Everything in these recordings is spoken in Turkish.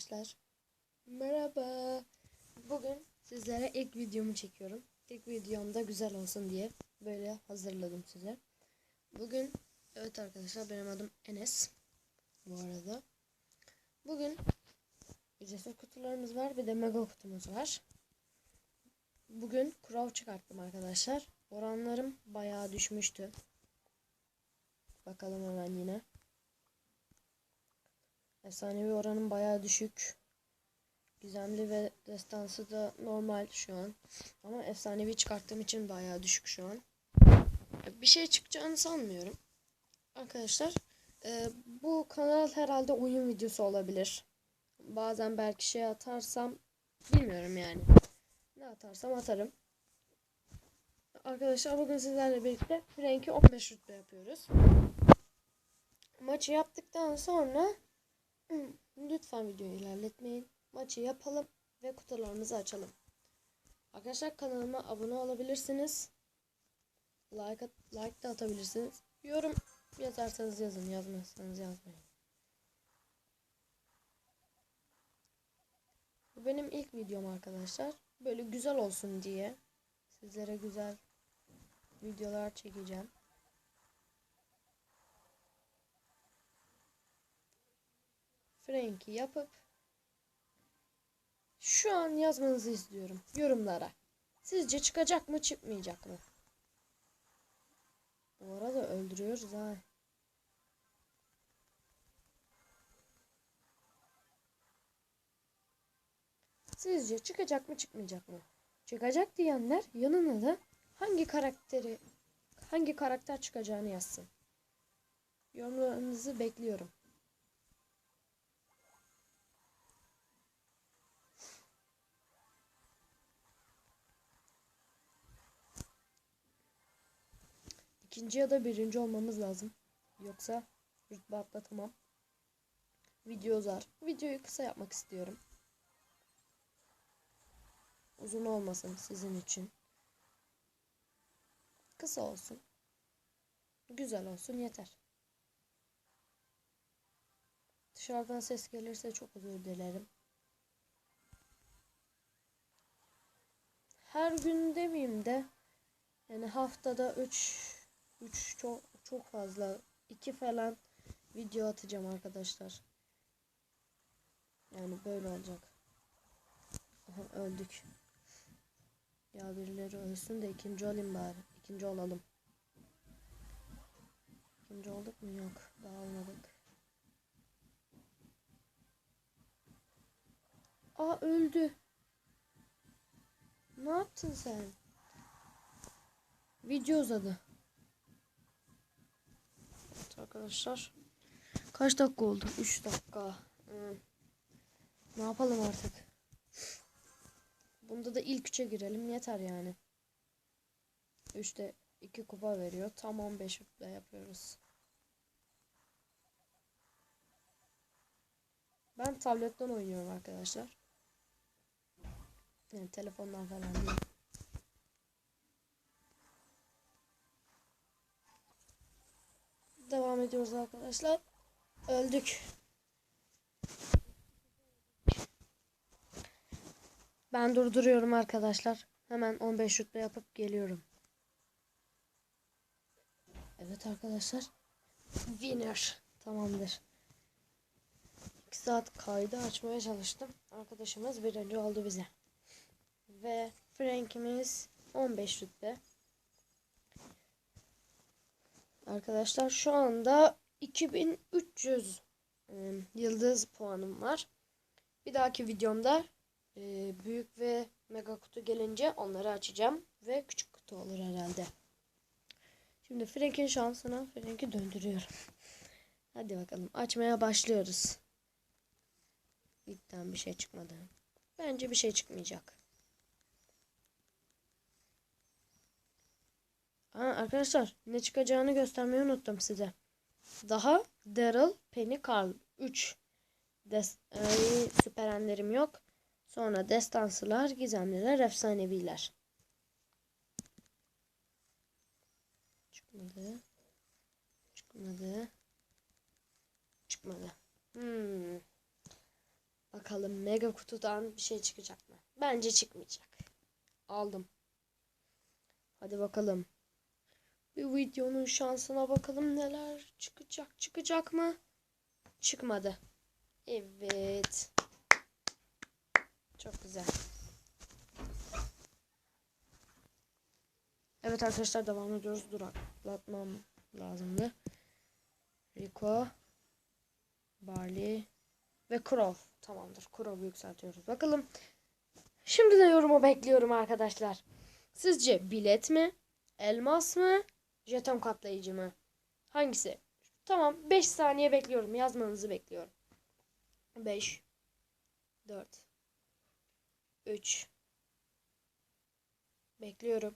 arkadaşlar. Merhaba. Bugün sizlere ilk videomu çekiyorum. İlk videomda güzel olsun diye böyle hazırladım size. Bugün evet arkadaşlar benim adım Enes. Bu arada. Bugün ücretsiz kutularımız var bir de mega kutumuz var. Bugün Crow çıkarttım arkadaşlar. Oranlarım bayağı düşmüştü. Bakalım hemen yine. Efsanevi oranım bayağı düşük. Gizemli ve destansı da normal şu an. Ama efsanevi çıkarttığım için bayağı düşük şu an. Bir şey çıkacağını sanmıyorum. Arkadaşlar e, bu kanal herhalde oyun videosu olabilir. Bazen belki şey atarsam bilmiyorum yani. Ne atarsam atarım. Arkadaşlar bugün sizlerle birlikte Frank'i 15 rütbe yapıyoruz. Maçı yaptıktan sonra Lütfen videoyu ilerletmeyin. Maçı yapalım ve kutularımızı açalım. Arkadaşlar kanalıma abone olabilirsiniz. Like, like da atabilirsiniz. Yorum yazarsanız yazın, yazmazsanız yazmayın. Bu benim ilk videom arkadaşlar. Böyle güzel olsun diye sizlere güzel videolar çekeceğim. Frank'i yapıp şu an yazmanızı istiyorum yorumlara. Sizce çıkacak mı çıkmayacak mı? Bu arada öldürüyoruz ha. Sizce çıkacak mı çıkmayacak mı? Çıkacak diyenler yanına da hangi karakteri hangi karakter çıkacağını yazsın. Yorumlarınızı bekliyorum. İkinci ya da birinci olmamız lazım. Yoksa rütbe atlatamam. Video uzar. Videoyu kısa yapmak istiyorum. Uzun olmasın sizin için. Kısa olsun. Güzel olsun yeter. Dışarıdan ses gelirse çok özür dilerim. Her gün demeyeyim de yani haftada 3 3 çok çok fazla 2 falan video atacağım arkadaşlar. Yani böyle olacak. Aha öldük. Ya birileri ölsün de ikinci olayım bari. İkinci olalım. İkinci olduk mu? Yok. Daha olmadık. Aa öldü. Ne yaptın sen? Video uzadı. Arkadaşlar. Kaç dakika oldu? 3 dakika. Hmm. Ne yapalım artık? Bunda da ilk 3'e girelim yeter yani. 3'te 2 kupa veriyor. Tam 15 de yapıyoruz. Ben tabletten oynuyorum arkadaşlar. Yani telefondan falan değil. Ediyoruz arkadaşlar. Öldük. Ben durduruyorum arkadaşlar. Hemen 15 rütbe yapıp geliyorum. Evet arkadaşlar. Winner. Tamamdır. 2 saat kaydı açmaya çalıştım. Arkadaşımız birinci oldu bize. Ve Frank'imiz 15 rütbe. Arkadaşlar şu anda 2300 e, yıldız puanım var. Bir dahaki videomda e, büyük ve mega kutu gelince onları açacağım. Ve küçük kutu olur herhalde. Şimdi Frank'in şansına Frank'i döndürüyorum. Hadi bakalım açmaya başlıyoruz. İlkten bir şey çıkmadı. Bence bir şey çıkmayacak. Aa, arkadaşlar ne çıkacağını göstermeyi unuttum size. Daha Daryl, Penny, Carl 3 Des e, süperenlerim yok. Sonra destansılar, gizemliler, efsaneviler. Çıkmadı. Çıkmadı. Çıkmadı. Hmm. Bakalım mega kutudan bir şey çıkacak mı? Bence çıkmayacak. Aldım. Hadi bakalım. Bir videonun şansına bakalım neler çıkacak. Çıkacak mı? Çıkmadı. Evet. Çok güzel. Evet arkadaşlar devam ediyoruz. Duraklatmam lazımdı. Rico, Barley ve Crow. Tamamdır. Crow'u yükseltiyoruz. Bakalım. Şimdi de yorumu bekliyorum arkadaşlar. Sizce bilet mi? Elmas mı? Jeton katlayıcı mı? Hangisi? Tamam. 5 saniye bekliyorum. Yazmanızı bekliyorum. 5 4 3 Bekliyorum.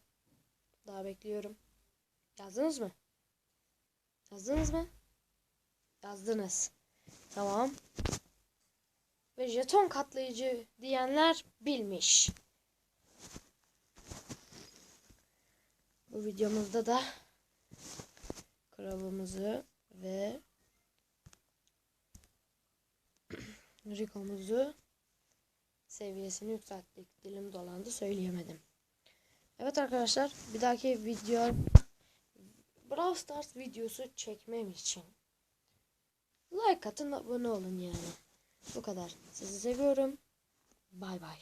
Daha bekliyorum. Yazdınız mı? Yazdınız mı? Yazdınız. Tamam. Ve jeton katlayıcı diyenler bilmiş. Bu videomuzda da kralımızı ve Rico'muzu seviyesini yükselttik. Dilim dolandı söyleyemedim. Evet arkadaşlar bir dahaki video Brawl Stars videosu çekmem için like atın abone olun yani. Bu kadar. Sizi seviyorum. Bay bay.